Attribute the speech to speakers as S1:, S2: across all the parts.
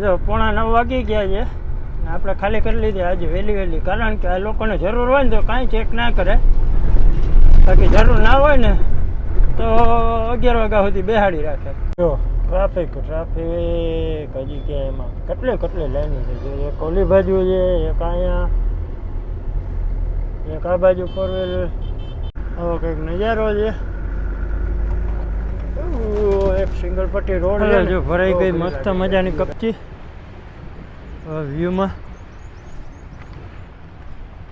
S1: જો પોણા નવ વાગી ગયા છે. આપણે ખાલી કરી લીધી આજે વહેલી વહેલી. કારણ કે આ લોકોને જરૂર હોય ને તો કાંઈ ચેક ના કરે. બાકી જરૂર ના હોય ને તો અગિયાર વાગ્યા સુધી બેહાડી રાખે. જો ટ્રાફિક ટ્રાફિક હજી કે એમાં કેટલે કેટલે લાઈન છે. એક ઓલી બાજુ છે, એક અહીંયા, એક આ બાજુ ફોર વ્હીલ આવો કંઈક નજારો છે. એક સિંગલ પટ્ટી રોડ છે જો ભરાઈ ગઈ મસ્ત મજાની કપચી. વ્યૂમાં.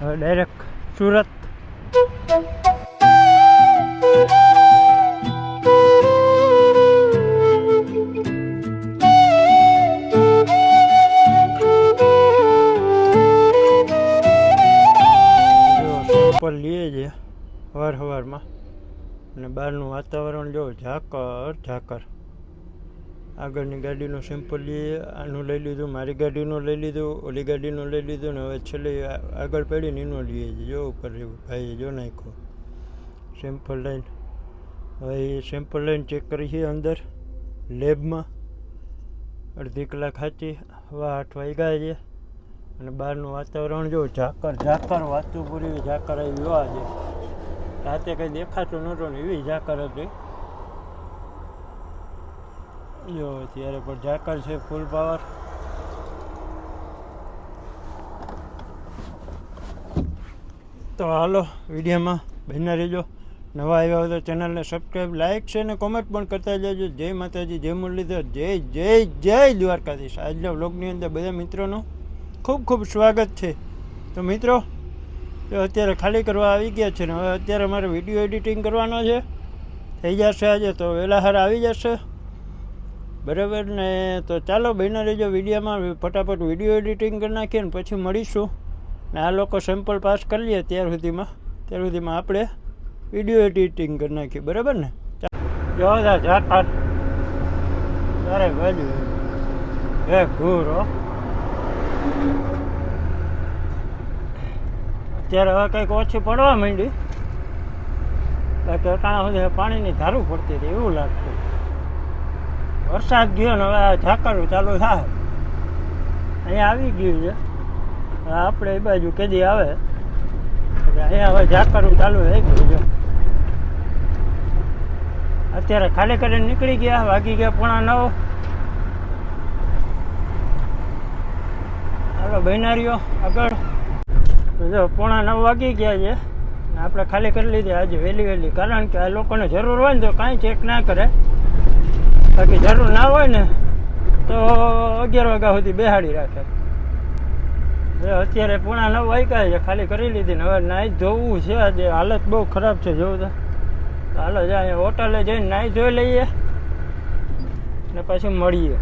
S1: ડાયરેક્ટ સુરત. સેમ્પલ લઈએ છીએ હવાર સવારમાં અને બહારનું વાતાવરણ જો ઝાકર ઝાકર. આગળની ગાડીનું સિમ્પલ લઈએ આનું લઈ લીધું, મારી ગાડીનું લઈ લીધું, ઓલી ગાડીનું લઈ લીધું ને હવે છેલ્લે આગળ પડીને એનું લઈએ જો ઉપર ભાઈએ જો નાખ્યું. સેમ્પલ લઈને હવે એ સેમ્પલ લઈને ચેક કરી છે અંદર લેબમાં અડધી કલાક સાચી હવા આઠ વાગ્યા છે. અને બહારનું વાતાવરણ જો ઝાકર ઝાકર વાતું પૂરી, ઝાકર આવી છે રાતે કંઈ દેખાતું નહોતું ને એવી ઝાકર હતી. જો ત્યારે પણ ઝાકર છે ફૂલ પાવર તો હાલો, વિડીયોમાં બહેના રહેજો. નવા આવ્યા હોય તો ચેનલને સબસ્ક્રાઈબ લાઈક છે અને કોમેન્ટ પણ કરતા જજો. જય માતાજી, જય મુરલીધર, જય જય જય દ્વારકાધીશ. આજના વ્લોગની અંદર બધા મિત્રોનું ખૂબ ખૂબ સ્વાગત છે. તો મિત્રો તો અત્યારે ખાલી કરવા આવી ગયા છે ને હવે અત્યારે મારે વીડિયો એડિટિંગ કરવાનો છે. થઈ જશે આજે તો વહેલા હાર આવી જશે. બરાબર ને તો ચાલો બહેનો રહેજો વિડીયોમાં ફટાફટ વીડિયો એડિટિંગ કરી નાખીએ ને પછી મળીશું. ને આ લોકો સેમ્પલ પાસ કરી લઈએ ત્યાર સુધીમાં. ત્યાર સુધીમાં આપણે વીડિયો એડિટિંગ કરી નાખીએ. બરાબર ને? જો તારે હે ઘૂર, હો. અત્યારે હવે કંઈક ઓછી પડવા માંડી. બાકી સુધી પાણીની ધારું પડતી હતી એવું લાગતું. વરસાદ ગયો ને હવે ઝાકરું ચાલુ થાય. અહીંયા આવી ગયું છે. આપણે એ બાજુ કેદી આવે. અહીંયા હવે ઝાકરું ચાલુ થઈ ગયું છે. અત્યારે ખાલી કરીને નીકળી ગયા, વાગી ગયા પોણા નવ. હાલો, બહેનારીઓ, આગળ. જો, પોણા નવ વાગી ગયા છે. આપણે ખાલી કરી લીધી આજે વહેલી વહેલી. કારણ કે આ લોકોને જરૂર હોય ને તો કાંઈ ચેક ના કરે. બાકી જરૂર ના હોય ને તો અગિયાર વાગ્યા સુધી બેહાડી રાખે. અત્યારે પોણા નવ વાગ્યા છે, ખાલી કરી લીધી ને હવે નાહી જોવું છે આજે. હાલત બહુ ખરાબ છે, જોવું તો. તો હાલો જાય હોટલે જઈને નાહી જોઈ લઈએ ને પછી મળીએ.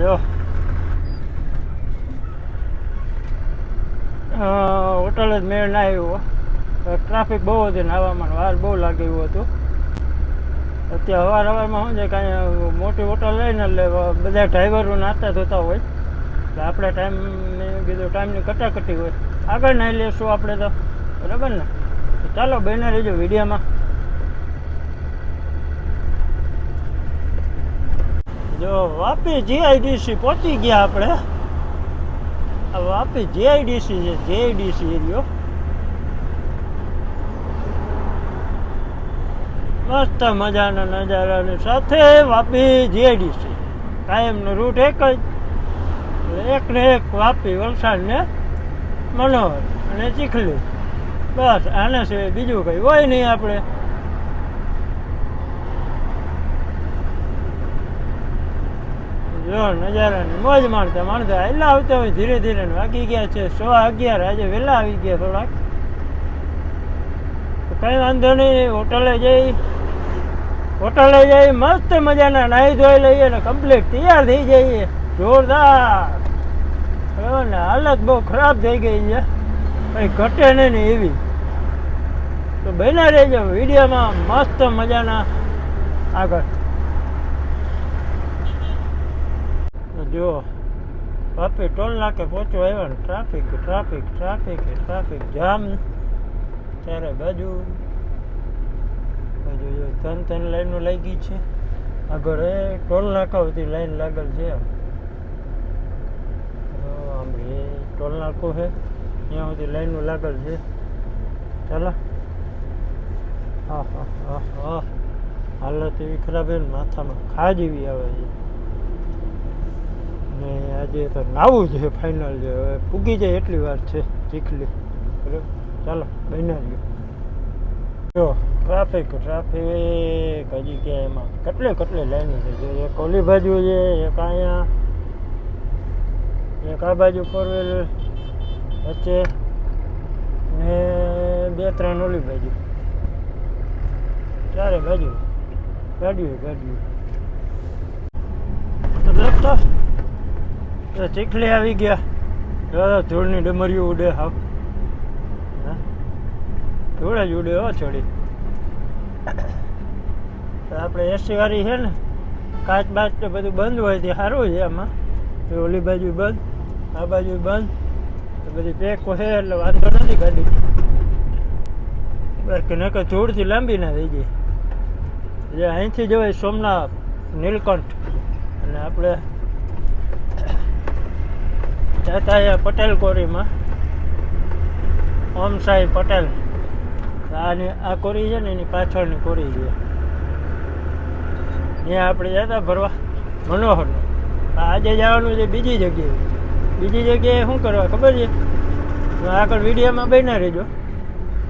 S1: જો. હોટલ જ મેળ ના આવ્યો ટ્રાફિક બહુ હતી ને આવવામાં વાર બહુ લાગી એવું હતું. અત્યારે અવાર અવારમાં શું છે કાંઈ મોટી હોટલ લઈને એટલે બધા ડ્રાઈવરો નાતા ધોતા હોય. એટલે આપણે ટાઈમ કીધું ટાઈમની કટાકટી હોય. આગળ નહીં લેશું આપણે તો. બરાબર ને? ચાલો બહેને રહેજો વિડીયોમાં. જો, વાપી જીઆઈડીસી પહોંચી ગયા આપણે. વાપી જીઆઈડીસી છે જીઆઈડીસી એરિયો. મસ્ત મજાના નજારાની સાથે વાપી જીઆઈડીસી કાયમનો રૂટ એક જ. એક ને એક વાપી વલસાડને મનોહર અને ચીખલી. બસ આના સિવાય બીજું કંઈ હોય નહીં આપણે. મોજ માણતા માણતા એટલા આવતા હોય ધીરે ધીરે વાગી ગયા છે સો અગિયાર, આજે વહેલા આવી ગયા થોડાક. કઈ વાંધો નહીં, હોટલે જઈ હોટલે જઈ, મસ્ત મજાના નાહી ધોઈ લઈએ ને કમ્પ્લીટ તૈયાર થઈ જઈએ. જોરદાર. ને? હાલત બહુ ખરાબ થઈ ગઈ છે. કંઈ ઘટે નહીં એવી. તો બન્યા રહેજો, વિડીયોમાં મસ્ત મજાના આગળ. તો બાપી ટોલ નાકે પહોંચવા આવ્યા ને traffic traffic traffic traffic jam. ત્યારે બાજુ બાજુ જો ત્રણ ત્રણ લાઈનો લાગી છે. આગળ એ ટોલ નાકા સુધી લાઈન લાગેલ છે. આમ એ ટોલ નાકો છે. ત્યાં સુધી લાઈનો લાગેલ છે. ચાલો. હા હા હા હા. હાલત એવી ખરાબ છે ને માથામાં ખાજ એવી આવે છે. ને આજે તો નાવું છે ફાઇનલ છે. હવે પૂગી જાય એટલી વાર છે ચીખલી બરાબર? ચાલો, બન્યા જ ટ્રાફિક ટ્રાફિક હજી કે એમાં? કેટલે કેટલે લાઈનો છે? જો, એક ઓલી બાજુ છે, એક અહીંયા, એક આ બાજુ ફોર વ્હીલ વચ્ચે, ને બે, ત્રણ ઓલી બાજુ. ચારે બાજુ. ગાડીઓ ગાડીઓ. તો ચીખલી આવી ગયા. જો ધૂળની ડમરીઓ ઉડે હા? ધૂળ જ ઉડે હો છોડી. આપણે એસી વાળી છે ને, કાચ બાચ તો બધું બંધ હોય તે સારું છે આમાં. ઓલી બાજુ બંધ, આ બાજુ બંધ. તો બધી પેક છે એટલે વાંધો નથી ગાડી. બાકી નકર ધૂળથી લાંબી ના થઈ ગઈ જે અહીંથી જવાય સોમનાથ, નીલકંઠ. અને આપણે જતા અહીંયા પટેલ. કોરીમાં ઓમ સાઈ પટેલ આની, આ કોરી છે ને, એની પાછળની કોરી છે. ત્યાં આપણે જતા ભરવા મનોહરનો આજે જવાનું છે બીજી જગ્યાએ. બીજી જગ્યાએ શું કરવા, ખબર છે? આગળ વિડીયોમાં બન્યા રહેજો.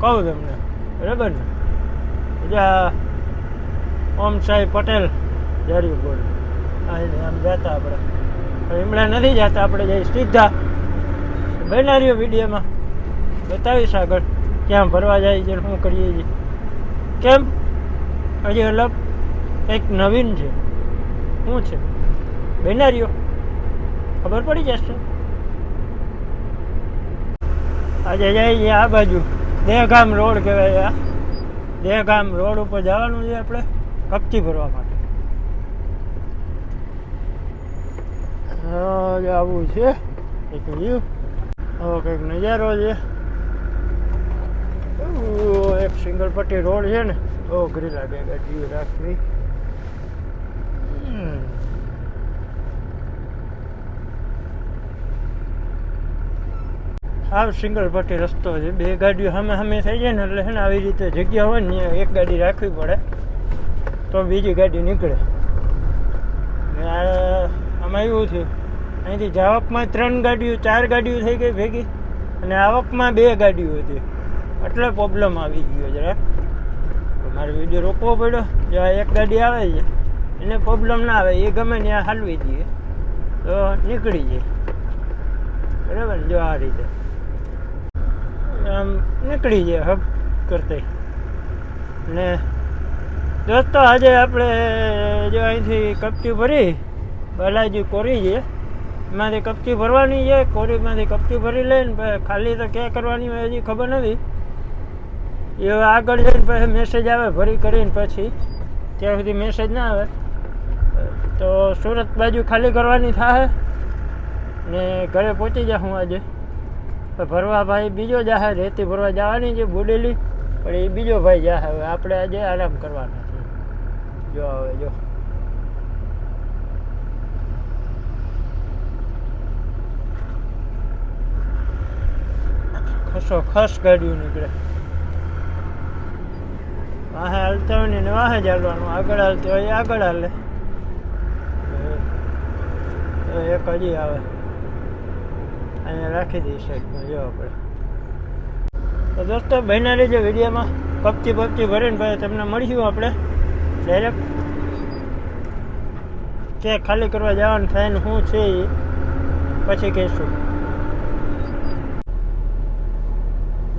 S1: કહું તમને. બરાબર ને? બીજા ઓમ સાઈ પટેલ જારી બોલ આમ જતા આપણે. પણ હમણાં નથી જતા, આપણે જઈ સીધા બન્યા રહ્યો વિડીયોમાં. બતાવીશ આગળ ક્યાં ફરવા જાય છે શું કરીએ છીએ. કેમ? હજી અલગ કંઈક નવીન છે. શું છે? બેનારીઓ ખબર પડી જશે. આજે જઈએ આ બાજુ. દેહગામ રોડ કહેવાય આ. દેહગામ રોડ ઉપર જવાનું છે આપણે, કપચી ભરવા માટે. આવું છે. એક વ્યૂ. આવો કંઈક નજારો છે. એક સિંગલ પટ્ટી રોડ છે ને. બહુ અઘરી લાગે ગાડી રાખવી. આ સિંગલ પટ્ટી રસ્તો છે. બે ગાડીઓ સામે સામે થઈ જાય ને એટલે છે ને આવી રીતે જગ્યા હોય ને એક ગાડી રાખવી પડે. તો બીજી ગાડી નીકળે. આ આમાં એવું થયું. અહીંથી જાવકમાં ત્રણ ગાડીઓ, ચાર ગાડીઓ થઈ ગઈ ભેગી અને આવકમાં બે ગાડીઓ હતી. એટલે પ્રોબ્લેમ આવી ગયો જરાક. મારે વીડિયો રોકવો પડ્યો. જો આ એક ગાડી આવે છે, એને પ્રોબ્લેમ ના આવે. એ ગમે ત્યાં હાલવી દઈએ. તો નીકળી જાય. બરાબર? જો આ રીતે. આમ નીકળી જાય હબ કરતે ને દોસ્તો, આજે આપણે જો અહીંથી કપટી ભરી બાલાજી કોરી છે. એમાંથી કપચી ભરવાની છે, કોરીમાંથી કપચી ભરી લઈને ખાલી તો ક્યાં કરવાની હોય હજી ખબર નથી. એ આગળ જઈને પછી મેસેજ આવે ભરી કરીને પછી. ત્યાં સુધી મેસેજ ના આવે. તો સુરત બાજુ ખાલી કરવાની થાય ને ઘરે પહોંચી જાઉં આજે. ભરવા ભાઈ બીજો જાહે રેતી ભરવા જવાની છે બુડેલી. પણ એ બીજો ભાઈ જાહે હવે આપણે આજે આરામ કરવાનો જો હવે જો. ખસો, ખસ ગાડીઓ નીકળે. વાહે હાલતા હોય ને વાહે જ હાલવાનું, આગળ હાલતી હોય આગળ હાલે. એક હજી આવે. અહીંયા રાખી દઈ સાઈડમાં જો આપણે. તો દોસ્તો બહેના રહેજો વિડીયોમાં. કપચી પપચી ભરીને ભાઈ તમને મળીશું આપણે. ડાયરેક્ટ કે ખાલી કરવા જવાનું થાય ને શું છે પછી કહીશું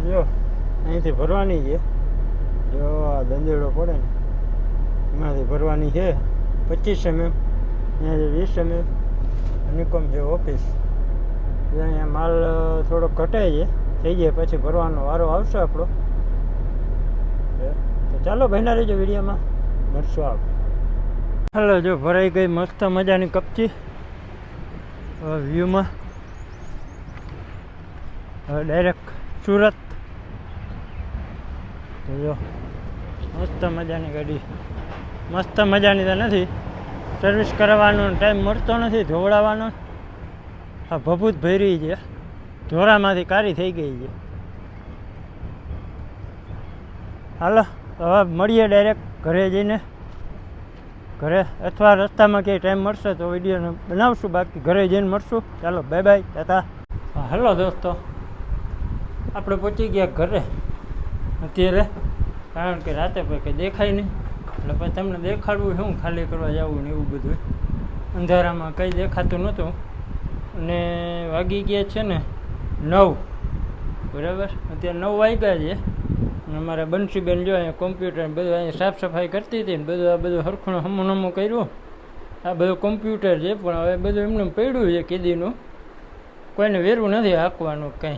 S1: જો અહીંથી ભરવાની છે. જો આ દંદેડો પડે ને, એમાંથી ભરવાની છે. પચીસ એમએમ અહીંયાથી વીસ એમ નિકોમ છે ઓફિસ. અહીંયા માલ થોડો ઘટાય છે. થઈ જાય પછી ભરવાનો વારો આવશે આપણો. તો ચાલો બહેના રહેજો વિડીયોમાં. મળશું આપ હાલો, જો ભરાઈ ગઈ મસ્ત મજાની કપચી. વ્યૂમાં ડાયરેક્ટ સુરત જો, મસ્ત મજાની ગાડી. મસ્ત મજાની તો નથી. સર્વિસ કરાવવાનો ટાઈમ મળતો નથી ધોવડાવવાનો આ ભભૂત ભરી છે. ધોરામાંથી કારી થઈ ગઈ છે. હાલો, હવે મળીએ ડાયરેક્ટ ઘરે જઈને. ઘરે અથવા રસ્તામાં ક્યાંય ટાઈમ મળશે તો વીડિયો બનાવશું, બાકી ઘરે જઈને મળશું. ચાલો બાય બાય તાતા હા હેલો દોસ્તો. આપણે પહોંચી ગયા ઘરે. અત્યારે? કારણ કે રાતે પછી કંઈ દેખાય નહીં. એટલે પછી તમને દેખાડવું શું ખાલી કરવા જવું ને એવું બધું. અંધારામાં કંઈ દેખાતું નહોતું. અને વાગી ગયા છે ને નવ. બરાબર? અત્યારે નવ વાગ્યા છે. અમારે બંસીબેન જો અહીંયા કોમ્પ્યુટર બધું અહીંયા સાફ સફાઈ કરતી હતી ને બધું આ બધું હરખું હમું નમું કર્યું. આ બધું કોમ્પ્યુટર છે, પણ હવે બધું એમને પડ્યું છે કીધીનું કોઈને વેરવું નથી હાંકવાનું કંઈ.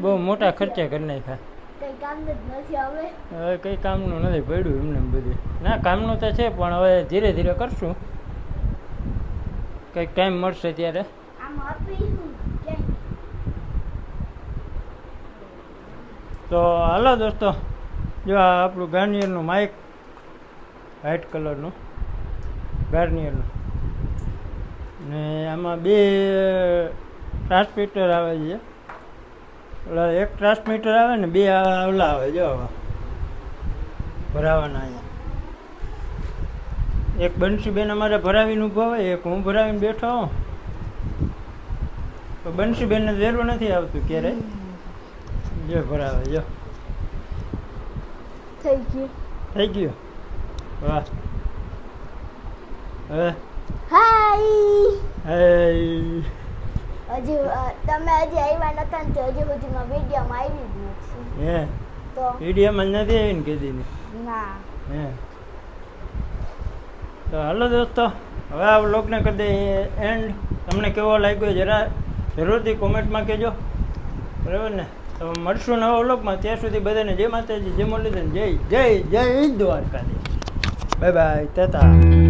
S1: બહુ મોટા ખર્ચા કરી નાખ્યા.
S2: હવે.
S1: કંઈ કામનું નથી પડ્યું એમને એમ બધું. ના કામનું તો છે પણ હવે ધીરે ધીરે કરશું. કંઈક ટાઈમ મળશે ત્યારે. તો હાલો દોસ્તો જો આ આપણું ગાર્નિયરનું માઇક વ્હાઇટ કલરનું ગાર્નિયરનું ને આમાં બે ટ્રાન્સમીટર આવે છે. ઓલા એક ટ્રાન્સમીટર આવે ને બે ઓલા આવે જો. ભરાવાના અહીંયા. એક બંસીબેન અમારે ભરાવીને ઊભો હોય એક હું ભરાવીને બેઠો હોઉં. તો બંસીબેનને વેરવું નથી આવતું ક્યારેય જો ભરાવે જો.
S2: થઈ ગયું.
S1: થઈ ગયું. વાહ. હવે
S2: હાય.
S1: હે
S2: હજુ તમે હજી આવ્યા નતા ને હજી સુધીમાં વિડીયોમાં આવી જ નથી.
S1: હે?
S2: તો?
S1: મીડિયામાં નથી આવીને કીધી
S2: ના?
S1: હે? તો હાલો દોસ્તો હવે આ વ્લોગને કરી દઈએ એન્ડ તમને કેવો લાગ્યો જરા જરૂરથી કોમેન્ટમાં કહેજો. બરાબર ને? તો મળશું નવા વ્લોગમાં ત્યાં સુધી બધાને જય માતાજી જય મુરલીધર જય જય જય દ્વારકાધીશ. બાય બાય તાતા